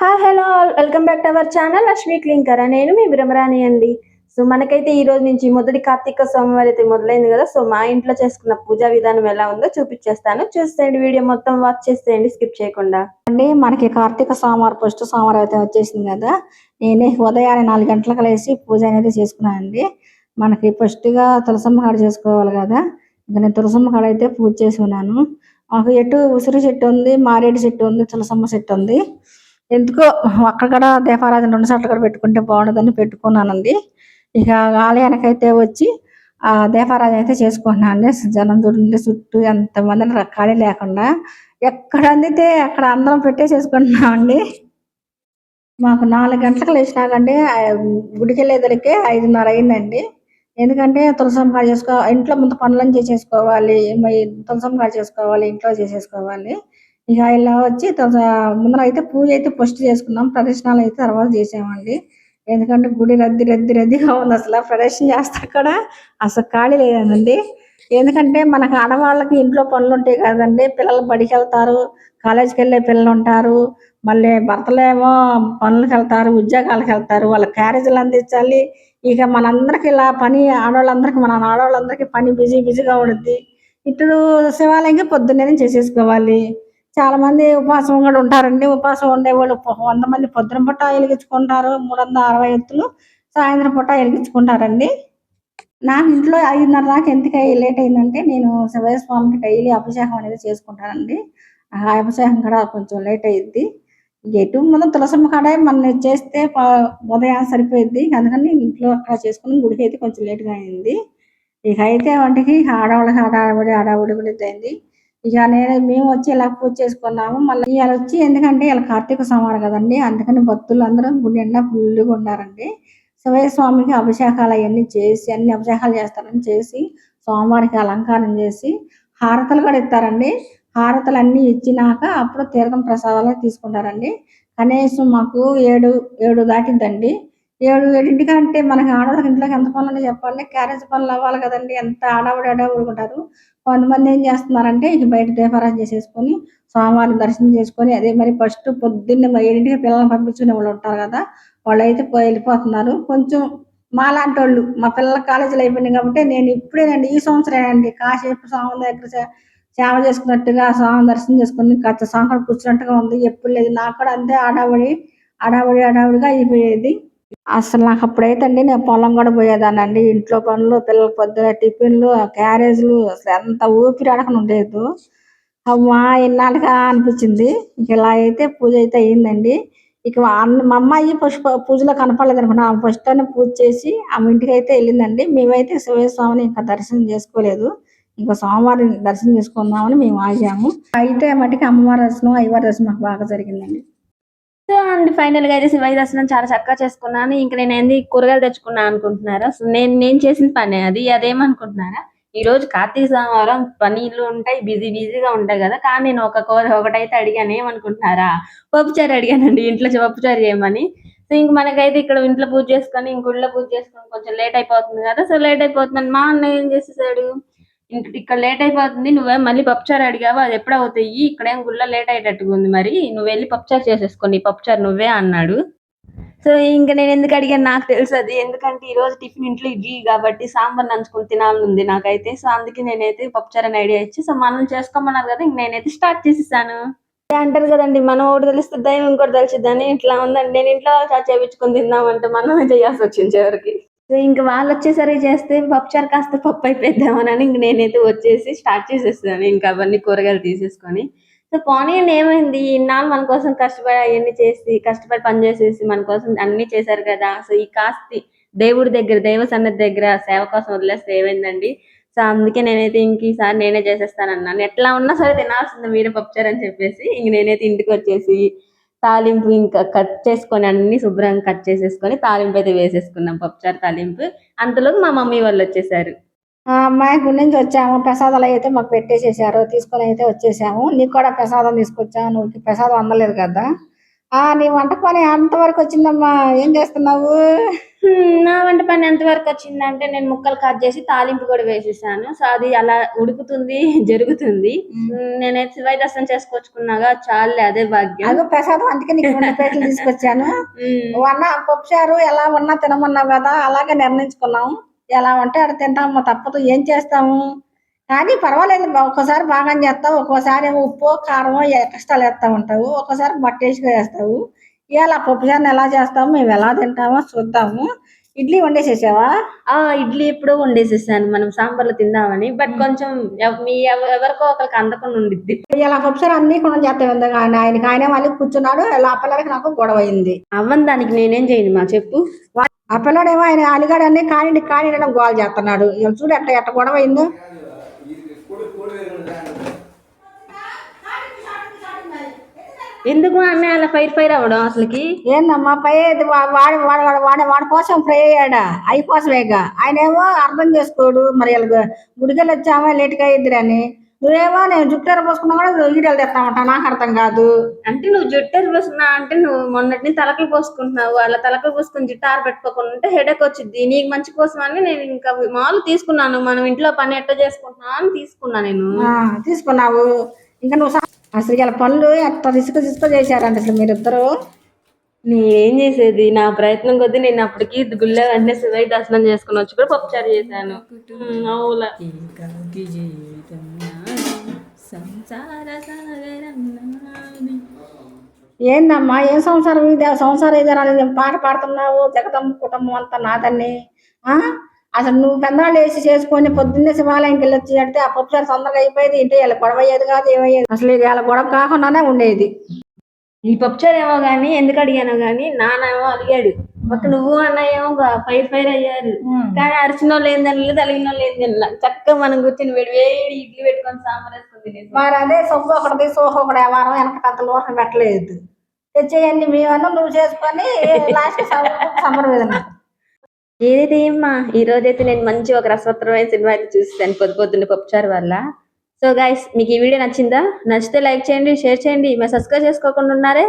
Hi hello welcome back to our channel Ashvi clinker నేను మీ బ్రహ్మరాణి అండి. సో మనకైతే ఈ రోజు నుంచి మొదటి కార్తీక సోమవారం అయితే మొదలైంది కదా. సో మా ఇంట్లో చేసుకున్న పూజా విధానం ఎలా ఉందో చూపించేస్తాను. చూసేయండి వీడియో మొత్తం వాచ్ చేసేయండి స్కిప్ చేయకుండా. అండి మనకి కార్తీక సోమవారం ఫస్ట్ సోమవారం అయితే వచ్చేసింది కదా. నేనే ఉదయాన్నే నాలుగు గంటలకు లేసి పూజ అనేది చేసుకున్నాను అండి. మనకి ఫస్ట్గా తులసమ్మ కాడ చేసుకోవాలి కదా. ఇంకా నేను తులసమ్మ కాడ అయితే పూజ చేసుకున్నాను. మాకు ఎటు ఉసిరి చెట్టు ఉంది మారేడు చెట్టు ఉంది తులసమ్మ చెట్టు ఉంది. ఎందుకో అక్కడ దీపారాధన రెండు సార్లు కూడా పెట్టుకుంటే బాగుండదని పెట్టుకున్నానండి ఇక ఆలయానికి అయితే వచ్చి ఆ దీపారాధన అయితే చేసుకుంటున్నాను అండి జనం చూడండి చుట్టూ ఎంతమంది ఖాళీ లేకుండా ఎక్కడ అందితే అక్కడ అందరం పెట్టే చేసుకుంటున్నామండి. మాకు నాలుగు గంటలకు లేచినాకండి ఆ గుడికి ఐదున్నర అయిందండి. ఎందుకంటే తులసం కాడ చేసుకో ఇంట్లో ముందు పనులను చేసేసుకోవాలి తులసం కాడ చేసుకోవాలి ఇంట్లో చేసేసుకోవాలి. ఇక ఇలా వచ్చి ముందర అయితే పూజ అయితే ఫస్ట్ చేసుకున్నాం. ప్రదర్శనలు అయితే తర్వాత చేసామండి. ఎందుకంటే గుడి రద్దీ రద్దీ రద్దీగా ఉంది అసలు. ప్రదర్శన చేస్తా అక్కడ అసలు ఖాళీ లేదండి. ఎందుకంటే మనకు ఆడవాళ్ళకి ఇంట్లో పనులు ఉంటాయి కదండి. పిల్లలు బడికి వెళ్తారు కాలేజీకి వెళ్ళే పిల్లలు ఉంటారు. మళ్ళీ భర్తలేమో పనులకు వెళ్తారు ఉద్యోగాలకు వెళ్తారు. వాళ్ళ క్యారేజీలు అందించాలి. ఇక మనందరికి ఇలా పని ఆడవాళ్ళందరికీ మన ఆడవాళ్ళందరికీ పని బిజీ బిజీగా ఉంటుంది ఇటు శివాలయంకి పొద్దున్నే చేసేసుకోవాలి. చాలా మంది ఉపవాసం కూడా ఉంటారండి. ఉపవాసం ఉండేవాళ్ళు వంద మంది పొద్దున పూట వెలిగించుకుంటారు. మూడు వందల అరవై ఎత్తులు సాయంత్రం పూట వెలిగించుకుంటారండి. నాకు ఇంట్లో ఐదున్నర దాకా ఎందుకు లేట్ అయిందంటే నేను శివయ్య స్వామికి డైలీ అభిషేకం అనేది చేసుకుంటానండి. ఆ అభిషేకం కూడా కొంచెం లేట్ అయింది ఎటు మనం తులసమ్మ కాడ మన చేస్తే ఉదయం సరిపోయింది అందుకని ఇంట్లో అక్కడ చేసుకుని గుడికి అయితే కొంచెం లేట్గా అయింది. ఇక అయితే వంటికి ఆడవాళ్ళకి ఆడబడి ఆడవాడి కూడా అయింది ఇక నేను మేము వచ్చి ఇలా పూజ చేసుకున్నాము. మళ్ళీ ఇలా వచ్చి ఎందుకంటే ఇలా కార్తీక సోమవారం కదండి. అందుకని భక్తులు అందరూ గుడి నిండా ఫుల్గా ఉన్నారండి. శివయ్య స్వామికి అభిషేకాలు అవన్నీ చేసి అన్ని అభిషేకాలు చేస్తారని చేసి స్వామివారికి అలంకారం చేసి హారతలు కూడా ఇస్తారండి. హారతలు అన్నీ ఇచ్చినాక అప్పుడు తీర్థం ప్రసాదాలు తీసుకుంటారండి. కనీసం మాకు ఏడు ఏడు దాటిద్దండి. ఏడు ఏడింటికంటే మనకి ఆడవాళ్ళకి ఇంట్లోకి ఎంత పనులు చెప్పాలి. చెప్పండి క్యారేజ్ పనులు అవ్వాలి కదండి. ఎంత ఆడవాడు ఆడవాడుకుంటారు కొంతమంది ఏం చేస్తున్నారంటే ఇక బయట దీపారాధన చేసేసుకొని స్వామివారిని దర్శనం చేసుకొని అదే మరి ఫస్ట్ పొద్దున్నే మరి ఏడింటికి పిల్లల్ని పంపించుకునే వాళ్ళు ఉంటారు కదా. వాళ్ళు అయితే పోయి వెళ్ళిపోతున్నారు. కొంచెం మా లాంటి వాళ్ళు మా పిల్లల కాలేజీలో అయిపోయినాయి కాబట్టి నేను ఇప్పుడేనండి ఈ సంవత్సరేనండి కాసేపు స్వామి దగ్గర సేవ చేసుకున్నట్టుగా స్వామి దర్శనం చేసుకుని కాస్త స్వామి కూర్చున్నట్టుగా ఉంది. ఎప్పుడు లేదు. నాకు కూడా అంతే ఆడావిడి ఆడావిడి ఆడావిడిగా అయిపోయేది. అసలు నాకు అప్పుడైతే అండి నేను పొలం కూడా పోయేదానండి ఇంట్లో పనులు పిల్లల పొద్దున టిఫిన్లు క్యారేజ్లు అసలు ఎంత ఊపిరి అడగను ఉండేది. అమ్మా ఇన్నాళ్ళుగా అనిపించింది. ఇక ఇలా అయితే పూజ అయితే అయ్యిందండి ఇక మా అమ్మాయి పుష్ప పూజలో కనపడలేదు అనుకున్నా ఆమె ఫస్ట్ అని పూజ చేసి ఆమె ఇంటికి అయితే వెళ్ళిందండి. మేమైతే శివస్వామిని ఇంకా దర్శనం చేసుకోలేదు. ఇంకా సోమవారం దర్శనం చేసుకుందామని మేము ఆగాము. అయితే మటుకి అమ్మవారి దర్శనం అయ్యవారి దర్శనం మాకు బాగా జరిగిందండి. సో అండ్ ఫైనల్గా అయితే శివయ్య దర్శనం చాలా చక్కగా చేసుకున్నాను. ఇంకా నేను ఏంది కూరగాయలు తెచ్చుకున్నాను అనుకుంటున్నారా? సో నేను నేను చేసిన పని అది అదేమనుకుంటున్నారా? ఈ రోజు కార్తీక సోమవారం పనీళ్ళు ఉంటాయి బిజీ బిజీగా ఉంటాయి కదా? కానీ నేను ఒక కూర ఒకటైతే అడిగాను ఏమనుకుంటున్నారా? పప్పుచారు అడిగానండి ఇంట్లో పప్పుచారు చేయమని. సో ఇంక మనకైతే ఇక్కడ ఇంట్లో పూజ చేసుకొని ఇంక పూజ చేసుకొని కొంచెం లేట్ అయిపోతుంది కదా? సో లేట్ అయిపోతుంది మా అన్న ఏం చేసేసాడు? ఇక్కడ లేట్ అయిపోతుంది. నువ్వే మళ్ళీ పప్పుచారు అడిగావు? అది ఎప్పుడు అవుతాయి. ఇక్కడేం గుళ్ళో లేట్ అయ్యేటట్టుగా ఉంది మరి. నువ్వు వెళ్ళి పప్పుచారు చేసేసుకో. నీ పప్పుచారు నువ్వే అన్నాడు. సో ఇంకా నేను ఎందుకు అడిగాను? నాకు తెలుసు అది. ఎందుకంటే ఈ రోజు టిఫిన్ ఇంట్లో ఇడ్లీ కాబట్టి సాంబార్ నంచుకుని తినాలని ఉంది నాకైతే. సో అందుకే నేనైతే పప్పుచారు అని ఐడియా ఇచ్చి సో మనం చేసుకోమన్నారు కదా ఇంక నేనైతే స్టార్ట్ చేసేసాను. అదే అంటారు కదండి మనం ఒకటి తెలుస్తుంది దైవం ఇంకోటి తెలిసిద్దని. ఇట్లా ఉందండి. నేను ఇంట్లో చాట్ చేయించుకొని తిందామంటే మనమే చేయాల్సి వచ్చింది చివరికి? సో ఇంక వాళ్ళు వచ్చేసరికి చేస్తే పప్పుచారు కాస్త పప్పు అయిపోద్దామని ఇంక నేనైతే వచ్చేసి స్టార్ట్ చేసేస్తాను. ఇంకా అవన్నీ కూరగాయలు తీసేసుకొని. సో పోనీ ఏమైంది? ఇన్నాళ్ళు మన కోసం కష్టపడి అవన్నీ చేసి కష్టపడి పని చేసేసి మన కోసం అన్ని చేశారు కదా. సో ఈ కాస్త దేవుడి దగ్గర దైవ సన్నిధి దగ్గర సేవ కోసం వదిలేస్తే ఏమైందండి? సో అందుకే నేనైతే ఇంక ఈసారి నేనే చేసేస్తాను అన్నాను ఎట్లా ఉన్నా సరే తినాల్సింది మీరే పప్పుచారు అని చెప్పేసి ఇంక నేనైతే ఇంటికి వచ్చేసి తాలింపు ఇంకా కట్ చేసుకొని అన్ని శుభ్రంగా కట్ చేసేసుకొని తాలింపు అయితే వేసేసుకున్నాం పప్పుచారు తాలింపు. అంతలోకి మా మమ్మీ వాళ్ళు వచ్చేసారు. ఆ అమ్మాయి గుడి నుంచి వచ్చాము ప్రసాదాలు అయితే మాకు పెట్టేసేసారు తీసుకొని అయితే వచ్చేసాము. నీకు కూడా ప్రసాదం తీసుకొచ్చాము నువ్వు ప్రసాదం అందలేదు కదా? ఆ నీ వంట పని అంతవరకు వచ్చిందమ్మా. ఏం చేస్తున్నావు? నా వంట పని ఎంత వరకు వచ్చిందంటే నేను ముక్కలు కట్ చేసి తాలింపు కూడా వేసేసాను. సో అది అలా ఉడుకుతుంది జరుగుతుంది. నేనైతే శివాయి దర్శనం చేసుకొచ్చుకున్నాగా చాలే అదే భాగ్యం. అదో ప్రసాదం అందుకే నీకు రెండు ప్లేట్లు తీసుకొచ్చాను. వన్న పప్పుచారు ఎలా ఉన్నా తినమన్నావు కదా అలాగే నిర్ణయించుకున్నాం. ఎలా ఉంటే అక్కడ తింటాము తప్పదు. ఏం చేస్తాము? కానీ పర్వాలేదు ఒక్కోసారి బాగా చేస్తావు ఒక్కోసారి ఏమో ఉప్పు కారం కష్టాలు వేస్తా ఉంటావు ఒక్కోసారి బట్టేసిగా వేస్తావు. ఇవాళ పప్పుచారుని ఎలా చేస్తాము మేము ఎలా తింటామో చూద్దాము. ఇడ్లీ వండేసేసావా? ఆ ఇడ్లీ ఎప్పుడో వండేసేసాను మనం సాంబార్లో తిందామని. బట్ కొంచెం మీ ఎవ- ఎవరికో ఒకరికి అందకుండా ఉండిద్ది. ఇలా పప్పుచారు అన్ని కూడా చేస్తాం ఆయన ఆయనకి ఆయన మళ్ళీ కూర్చున్నాడు ఇలా ఆ పిల్లలకి నాకు గొడవ అయింది. అవ్వని దానికి నేనేం చేయను మా చెప్పు. ఆ పిల్లడేమో ఆయన అలిగాడు అన్ని కానిండి కానిడడం గోల్ చేస్తున్నాడు. ఇవాళ చూడు ఎట్ట ఎట్ట గొడవ అయిందో. ఎందుకు అన్నయ్య అలా ఫైర్ ఫైర్ అవ్వడం అసలుకి? ఏందమ్మా పై వాడి వాడి వాడి వాడి వాడి కోసం ఫ్రై అయ్యాడా? అయి కోసమేగా? ఆయన ఏమో అర్థం చేసుకోడు మరి వీళ్ళకి గుడికెళ్ళి వచ్చామా లేటుగా ఇద్దరని నువ్వేమో నేను జుట్టు పోసుకున్నా కూడా వీడియోలు తెస్తామంటా నాకు అర్థం కాదు. అంటే నువ్వు జుట్టు పోసుకున్నా అంటే నువ్వు మొన్నటిని తలకలు పోసుకుంటున్నావు అలా తలకలు పోసుకుని జుట్టు ఆరబెట్టుకోకుండా ఉంటే హెడేక్ వచ్చింది నీకు మంచి కోసం అని నేను ఇంకా మామూలు తీసుకున్నాను మనం ఇంట్లో పని ఎట్లా చేసుకుంటున్నావు అని తీసుకున్నా నేను. తీసుకున్నావు. ఇంకా నువ్వు అసలు ఇలా పనులు ఎంత రిస్క్ రిస్క్ చేశారంట అసలు మీరిద్దరు? నేనేం చేసేది? నా ప్రయత్నం కొద్దీ నేను అప్పటికి గుళ్ళో వెంటనే శివయ్య దర్శనం చేసుకుని వచ్చి కూడా పప్పుచారు చేశాను. అవులా. ఏందమ్మా? ఏం సంసారం? ఇది సంసారం ఇది పాట పాడుతున్నావు? జగదమ్మ కుటుంబం అంతా నాదని ఆ? అసలు నువ్వు పెద్దవాళ్ళు వేసి చేసుకొని పొద్దున్నే శివాలయంకి వెళ్ళి వచ్చి అంటే ఆ పప్పుసారి తొందరగా అయిపోయేది. ఇంటి వీళ్ళ గొడవ అయ్యేది కాదు ఏమయ్యేది? అసలు ఇక వీళ్ళ గొడవ కాకుండానే ఉండేది. ఈ పప్పుచారు ఏమో గానీ ఎందుకు అడిగానో గానీ నాన్న ఏమో అడిగాడు. ఒక నువ్వు అన్న ఏమో ఫైర్ ఫైర్ అయ్యారు. కానీ అరిచిన వాళ్ళు ఏం తినలేదు తలిగిన వాళ్ళు ఏం తినలేదు. చక్కగా మనం కూర్చొని వేడి వేడి ఇడ్లీ పెట్టుకొని సాంబార్ వేసుకొని. మరి అదే సొమ్ము ఒకటి సోహ ఒకటి వారం వెనక అంత పెట్టలేదు. తెచ్చేయండి మేమన్నా నువ్వు చేసుకొని లాస్ట్ సమ్మర్ మీద ఏదైతే ఏమ్మా ఈ రోజైతే నేను మంచి ఒక రసవత్తరమైన సినిమా అయితే చూస్తాను పొద్దు పొద్దున్న పప్పుచారు వల్ల. సో గైస్ మీకు ఈ వీడియో నచ్చిందా? నచ్చితే లైక్ చేయండి షేర్ చేయండి. మరి సబ్స్క్రైబ్ చేసుకోకుండా ఉన్నారే?